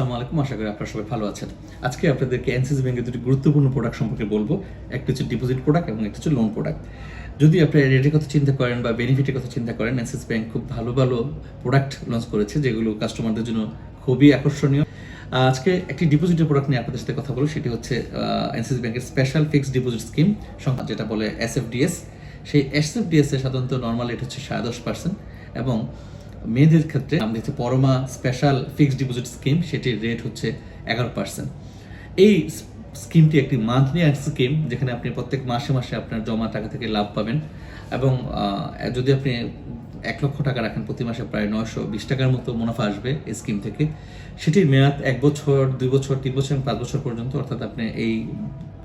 আসসালামু আলাইকুম, আশা করি আপনারা সবাই ভালো আছেন। আজকে আপনাদেরকে এনসিসি ব্যাংকের দুটি গুরুত্বপূর্ণ প্রোডাক্ট সম্পর্কে বলব। একটা হচ্ছে ডিপোজিট প্রোডাক্ট এবং একটা হচ্ছে লোন প্রোডাক্ট যদি আপনি রেটের কথা চিন্তা করেন বা বেনিফিটের কথা চিন্তা করেন এনসিসি ব্যাংক খুব ভালো ভালো প্রোডাক্ট লঞ্চ করেছে, যেগুলো কাস্টমারদের জন্য খুবই আকর্ষণীয়। আজকে একটি ডিপোজিটের প্রোডাক্ট নিয়ে আপনাদের সাথে কথা বলব, সেটি হচ্ছে এনসিসি ব্যাংকের স্পেশাল ফিক্সড ডিপোজিট স্কিম যেটা বলে এসএফডিএস সেই এসএফডিএস এর সাধারণত নর্মাল রেট হচ্ছে সাড়ে দশ পার্সেন্ট এবং মেয়েদের ক্ষেত্রে আমাদের Parama special fixed deposit scheme সেটির রেট হচ্ছে এগারো পার্সেন্ট এই স্কিমটি একটি মান্থলি স্কিম যেখানে আপনি প্রত্যেক মাসে মাসে আপনার জমা টাকা থেকে লাভ পাবেন এবং যদি আপনি এক লক্ষ টাকা রাখেন, প্রতি মাসে প্রায় নয়শো বিশ টাকার মতো মুনাফা আসবে এই স্কিম থেকে। সেটির মেয়াদ এক বছর, দুই বছর, তিন বছর পাঁচ বছর পর্যন্ত, অর্থাৎ আপনি এই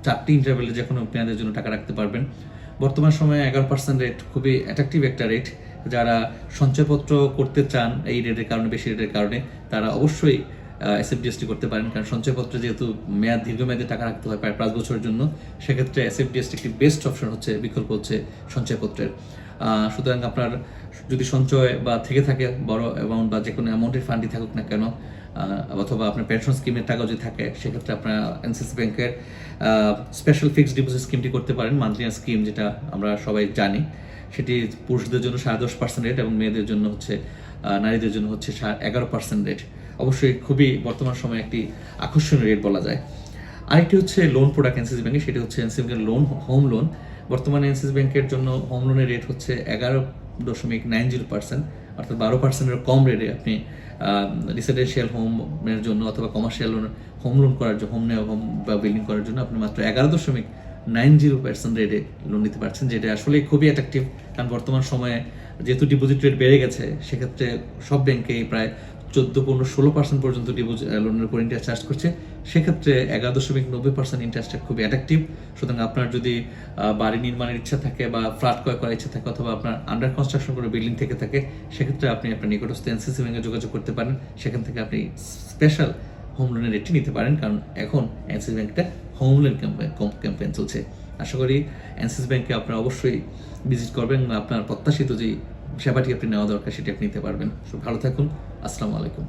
চারটি ইন্টারভেলে যে কোনো মেয়াদের জন্য টাকা রাখতে পারবেন। বর্তমান সময়ে এগারো পার্সেন্ট রেট খুবই অ্যাট্রাকটিভ একটা রেট যারা সঞ্চয়পত্র করতে চান এই রেটের কারণে, বেশি রেটের কারণে, তারা অবশ্যই এসএফডিএসটি করতে পারেন। কারণ সঞ্চয়পত্রে যেহেতু মেয়াদ, দীর্ঘমেয়াদে টাকা রাখতে হয় প্রায় পাঁচ বছরের জন্য, সেক্ষেত্রে এসএফডিএসটি একটি বেস্ট অপশন হচ্ছে, বিকল্প হচ্ছে সঞ্চয়পত্রের। সুতরাং আপনার যদি সঞ্চয় বা থেকে থাকে বড় অ্যামাউন্ট বা যে কোনো অ্যামাউন্টের ফান্ডই থাকুক না কেন অথবা আপনার পেনশন স্কিমের টাকা যদি থাকে, সেক্ষেত্রে আপনার এনসিসি ব্যাংকের স্পেশাল ফিক্সড ডিপোজিট স্কিমটি করতে পারেন মান্থলি স্কিম যেটা আমরা সবাই জানি। সেটি পুরুষদের জন্য সাড়ে দশ পার্সেন্ট রেট এবং মেয়েদের জন্য হচ্ছে নারীদের জন্য হচ্ছে এগারো পার্সেন্ট রেট অবশ্যই খুবই বর্তমান সময়ে একটি আকর্ষণীয় রেট বলা যায়। আরেকটি হচ্ছে লোন প্রোডাক্ট এনসিসি ব্যাংকে সেটি হচ্ছে এনসিসি ব্যাংকের লোন হোম লোন বর্তমানে এনসিসি ব্যাংকের জন্য হোম লোনের রেট হচ্ছে এগারো দশমিক নাইন জিরো পার্সেন্ট অর্থাৎ বারো পার্সেন্টের কম রেটে আপনি রেসিডেন্সিয়াল হোমের জন্য অথবা কমার্শিয়াল লোন হোম লোন করার জন্য হোম নেওয়া হোম বা বিল্ডিং করার জন্য আপনি মাত্র এগারো দশমিক নাইন জিরো পার্সেন্ট রেটে লোন নিতে পারছেন, যেটা আসলে খুবই অ্যাট্রাকটিভ কারণ বর্তমান সময়ে যেহেতু ডিপোজিট রেট বেড়ে গেছে, সেক্ষেত্রে সব ব্যাংকেই প্রায় চোদ্দ পনেরো ষোলো পার্সেন্ট পর্যন্ত ডিপোজিট লোনের উপর ইন্টারেস্ট চার্জ করছে। সেক্ষেত্রে এগারো দশমিক নব্বই পার্সেন্ট ইন্টারেস্ট খুবই অ্যাট্রাকটিভ সুতরাং আপনার যদি বাড়ি নির্মাণের ইচ্ছা থাকে বা ফ্ল্যাট ক্রয় করার ইচ্ছা থাকে অথবা আপনার আন্ডার কনস্ট্রাকশন করে বিল্ডিং থেকে থাকে, সেক্ষেত্রে আপনি আপনার নিকটস্থ এনসিসি ব্যাংকে যোগাযোগ করতে পারেন। সেখান থেকে আপনি স্পেশাল হোম লোনের রেটটি নিতে পারেন, কারণ এখন অ্যাক্সিস ব্যাঙ্কটা হোম লোন ক্যাম্পেন চলছে। আশা করি অ্যাক্সিস ব্যাঙ্কে আপনারা অবশ্যই ভিজিট করবেন আপনার প্রত্যাশিত যে সেবাটি আপনি নেওয়া দরকার সেটি আপনি নিতে পারবেন। সব ভালো থাকুন, আসসালামু আলাইকুম।